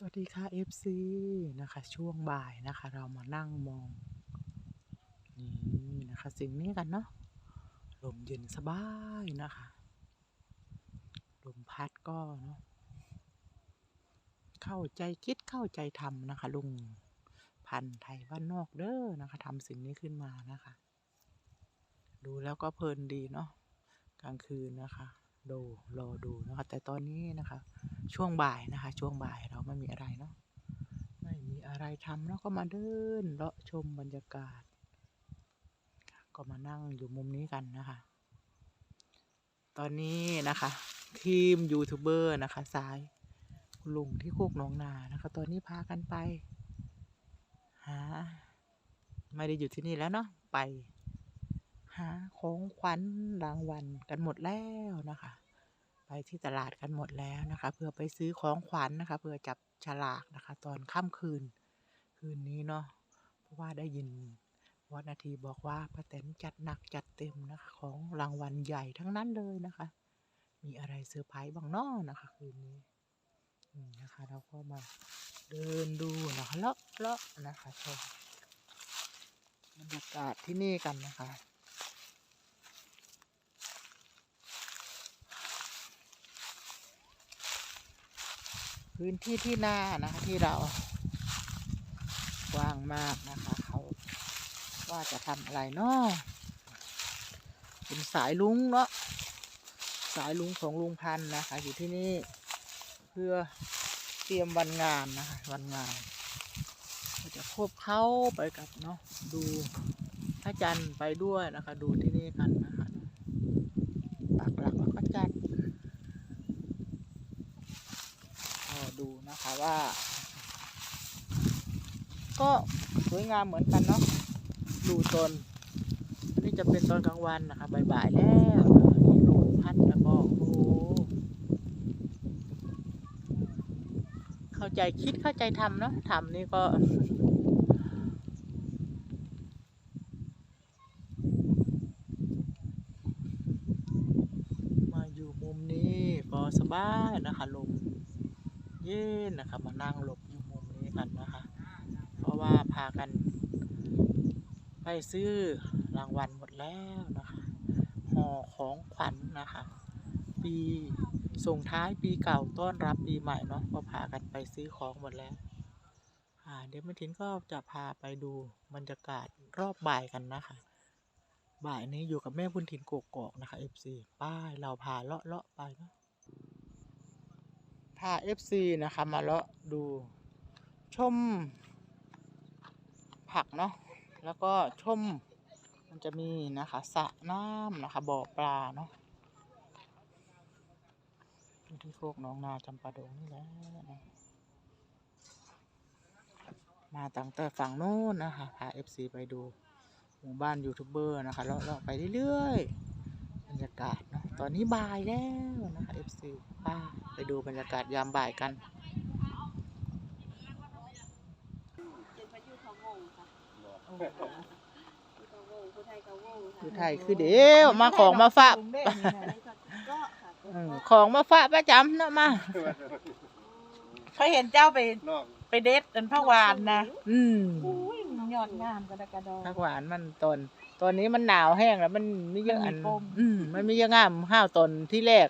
สวัสดีค่ะ FC นะคะ ช่วงบ่ายนะคะ เรามานั่งมอง นี่นะคะ สิ่งนี้กันเนาะลมเย็นสบายนะคะ ลมพัดก็เนาะเข้าใจคิดเข้าใจทำนะคะ ลุงพันไทยบ้านนอกเด้อนะคะทำสิ่งนี้ขึ้นมานะคะ ดูแล้วก็เพลินดีเนาะกลางคืนนะคะ ดูรอดูนะคะ แต่ตอนนี้นะคะ ช่วงบ่ายนะคะ ช่วงบ่ายเราไม่มีอะไรเนาะไม่มีอะไรทำแล้วก็มาเดินเลาะชมบรรยากาศ ก็มานั่งอยู่มุมนี้กันนะคะ ตอนนี้นะคะ ทีมยูทูบเบอร์นะคะสายลุงที่โคกหนองนานะคะ ตอนนี้พากันไปหาไม่ได้อยู่ที่นี่แล้วเนาะไป หาของขวัญรางวัลกันหมดแล้วนะคะ ไปที่ตลาดกันหมดแล้วนะคะ เพื่อไปซื้อของขวัญนะคะ เพื่อจับฉลากนะคะ ตอนค่ำคืนคืนนี้เนาะเพราะว่าได้ยินวัดนาทีบอกว่าป้าแตนจัดหนักจัดเต็มนะคะ ของรางวัลใหญ่ทั้งนั้นเลยนะคะ มีอะไรเซอร์ไพรส์บ้างเนาะนะคะ คืนนี้นะคะ เราก็มาเดินดูนะคะเลาะเลาะนะคะชมบรรยากาศที่นี่กันนะคะ พื้นที่ที่หน้านะคะที่เรากว้างมากนะคะเขาว่าจะทำอะไรเนาะเป็นสายลุงเนาะสายลุงของลุงพันนะคะ อยู่ที่นี่เพื่อเตรียมวันงานนะคะ วันงานก็จะควบเข้าไปกับเนาะดูพระจันทร์ไปด้วยนะคะ ดูที่นี่กันนะคะปักหลักแล้วก็จัด ก็ ดูนะคะว่า ก็สวยงามเหมือนกันเนาะดูตนอันนี้จะเป็นตอนกลางวันนะคะบ่ายๆแล้วนะคะนี่ลมพัดแล้วก็โอ้เข้าใจคิดเข้าใจทำเนาะทำนี่ก็มาอยู่มุมนี้ก็สบายนะคะลม เย็นนะคะมานั่งหลบอยู่มุมนี้กันนะคะ เพราะว่าพากันไปซื้อรางวัลหมดแล้วนะคะห่อของขวัญนะคะ ปีส่งท้ายปีเก่าต้อนรับปีใหม่เนาะก็พากันไปซื้อของหมดแล้วเดี๋ยวแม่ทินก็จะพาไปดูบรรยากาศรอบบ่ายกันนะคะ บ่ายนี้อยู่กับแม่บุญถินโกกอกนะคะ FC ป้ายเราพาเลาะเลาะๆไปเนาะ พา FC นะคะมาเลาะดูชมผักเนาะแล้วก็ชมมันจะมีนะคะสระน้ำนะคะบ่อปลาเนาะอยู่ที่โคกน้องนาจำปาดงนี่แหละมาตั้งแต่ฝั่งโน้นนะคะพา FC ไปดูหมู่บ้านยูทูบเบอร์นะคะเลาะไปเรื่อยๆบรรยากาศ ตอนนี้บ่ายแล้วนะคะ FC ป้าไปดูบรรยากาศยามบ่ายกันเจ็ดประยุทธ์เขาวงค่ะผู้เขาวงผู้ไทยเขาวงค่ะอยู่ไทยคือเดียวมาของมาฝากอันนี้เขาก็ค่ะเออของมาฝากประจำเนาะมาเคยเห็นเจ้าไปนอกไปเด็ดเป็นผักหวานนะ อืมอุ้ยมันยอดงามกระดกกระดองผักหวานมันตน ตอนนี้มันหนาวแห้งแล้ว มันไม่เยอะอันมันมีปมอืมมันไม่เยอะงามห้าวตนที่แรก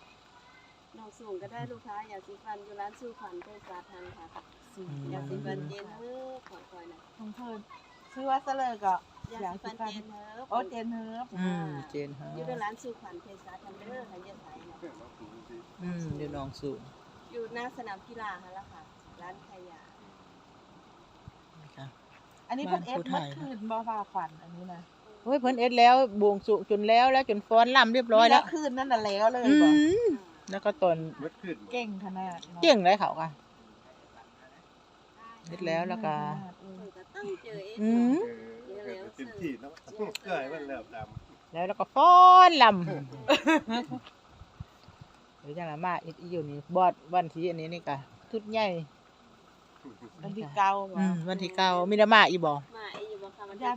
น้องสูงก็ได้ลูกค้าอยากสีฟันอยู่ร้านสู้ฟันเป็นสาทันค่ะสีอยากสีฟันเจนเฮ้อขอคอยนะของเธอชื่อว่าเสลอก็อยากสีฟันเจนเฮ้อโอ้เจนเฮิร์บอืมเจนฮะอยู่ในร้านสู้ฟันเพชรสาทันเด้อค่ะเยอะไทยนะอืมเดี๋ยวน้องสูงอยู่หน้าสนามกีฬาค่ะละค่ะ ร้านขายยานะคะอันนี้บ้าเพิ่นนเอฟผู้ไทเมื่อยคืนบ่ฟ้าขวัญอันนี้นะเฮ้ยเพิ่นเอ็ดแล้วบวงสุจนแล้วแล้วจนฟ้อนลำเรียบร้อยแล้วนี่คืนนั่นน่ะแล้วเลยอืบ่มแล้วก็ตนเม็ดขึ้นเก่งขนาดนาะเก่งเลยเขาค่ะเอ็ดแล้วแล้วก็เออก็ตั้งเจอเอง อืมเออเต็มที่เนาะเกลือให้มันเริ่มดแล้วแล้วก็ฟ้อนลำเดี๋ยวจังละมาอีกอยู่นี่บอดวันที่อันนี้นี่กะทุดใหญ่วันที่เก้าบ่อืมวันที่เก้ามีดามาอีบ่มาไอ้อยู่บ่ค่ะมันเจ้า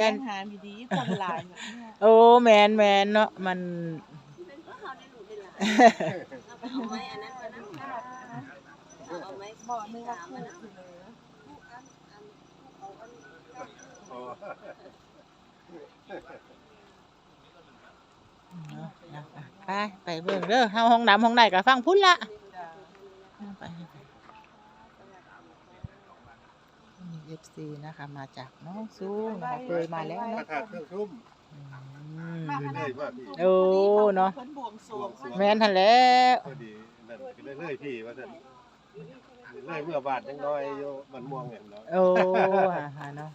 แจ้งหามีดีคนหลายเนี่ยโอ้แมนแมนเนาะมันเป็นเพราะเขาได้หลูกเป็นหลานเอาไปเอาไม้อันนั้นมานั่งค่ะเอาไม้บ่นึกว่าคู่อยู่เลยผู้อันอันผู้เอาอันกันอ๋อเนาะนะคะไปไปเบิ่งเด้อเฮาห้องน้ำห้องไหนก็ฟังพุ่นละจ้าไป เอฟซีนะคะ มาจากน้องซูนะคะเคยมาแล้วพระเนาะธาตุเครื่องชุ่มอืม มาขเรื่นาอดยๆว่าพี่โอ้เนาะเพิ่นบวงสรวงแม่นทันแล้วพอดีนั่นก็ได้เรื่อยพี่ว่าท่านเรื่อยเมื่อบาทยังน้อยอยู่มันม่วงอย่างน้อยโอ้อ่าฮะเนาะ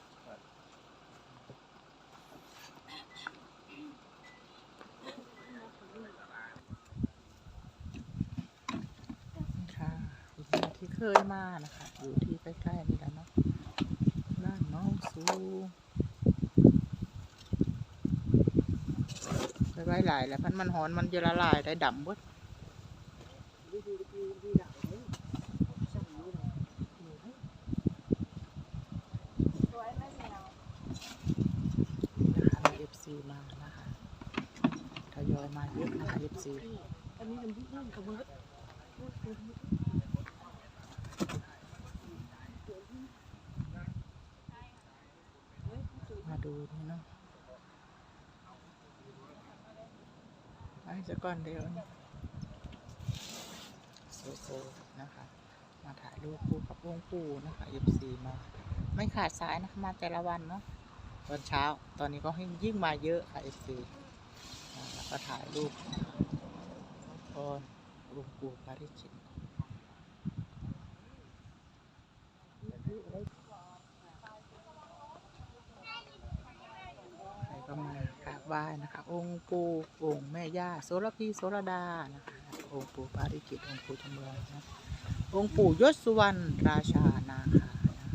ค่ะคุณแม่ที่เคยมานะคะ อยู่ที่ใกล้ๆนี่แหละเนาะบ้านน้องซู ไปไว้หลายแล้วพันมันหอนมันจะละลายได้ดำบดสวยไหมแมวนะคะมี FC มานะคะทยอยมาเยอะนะคะ FC อันนี้เป็นที่เพิ่งกระเบิด ดูนี่เนาะไปจะก่อนเดี๋ยวโซโซนะคะ มาถ่ายรูปคู่กับวงปูนะคะ FC มา ไม่ขาดสายนะคะมาแต่ละวันเนาะตอนเช้า ตอนนี้ก็ยิ่งมาเยอะค่ะ FC นะคะก็ถ่ายรูปพรวงปูปาริจิต ใครก็มากราบ ไหว้นะคะ องค์ปู่องค์แม่ย่าโสระพีโสระดานะคะองค์ปู่ปาริจิตองค์ปู่จำเริญนะองค์ปู่ยศสุวรรณราชานาคานะ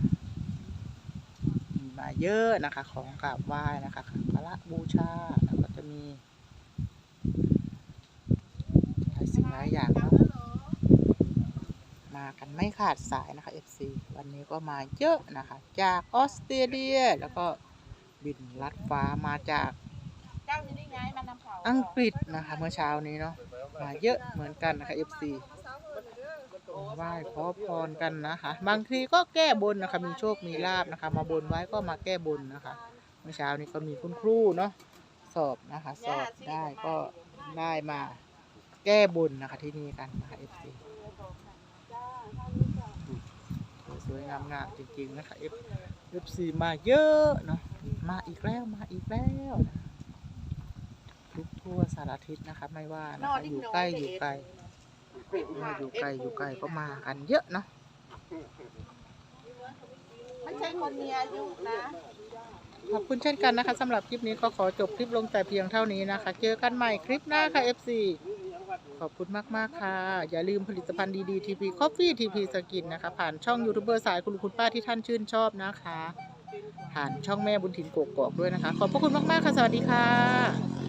มีมาเยอะนะคะของกราบไหว้นะคะพระบูชาแล้วก็จะมีหลายสิ่งหลายอย่างเนาะมากันไม่ขาดสายนะคะ FC วันนี้ก็มาเยอะนะคะ จากออสเตรเลียแล้วก็บินลัดฟ้ามาจาก อังกฤษนะคะเมื่อเช้านี้เนาะมาเยอะเหมือนกันนะคะ FC ไหว้ขอพรกันนะคะ บางทีก็แก้บนนะคะ มีโชคมีลาบนะคะ มาบนไว้ก็มาแก้บนนะคะ เมื่อเช้านี้ก็มีคุณครูเนาะสอบนะคะ สอบได้ก็ได้มาแก้บนนะคะที่นี่กันนะคะ FC สวยๆงามจริงๆนะคะ FC มาเยอะเนาะมาอีกแล้วมาอีกแล้วนะ ทุกทั่วสารทิศนะคะ ไม่ว่านะคะอยู่ใกล้อยู่ไกลไม่อยู่ไกลอยู่ไกลก็มากันเยอะเนาะไม่ใช่คนมีอายุนะขอบคุณเช่นกันนะคะสำหรับคลิปนี้ก็ขอจบคลิปลงแต่เพียงเท่านี้นะคะ เจอกันใหม่คลิปหน้าค่ะ FC ขอบคุณมาก ๆ ค่ะ อย่าลืมผลิตภัณฑ์ดีๆ TP Coffee TP Skin นะคะ ผ่านช่องยูทูบเบอร์สายคุณลุงคุณป้าที่ท่านชื่นชอบนะคะ ผ่านช่องแม่บุญถิ่นกกอกด้วยนะคะ ขอบพระคุณมาก ๆ ค่ะ สวัสดีค่ะ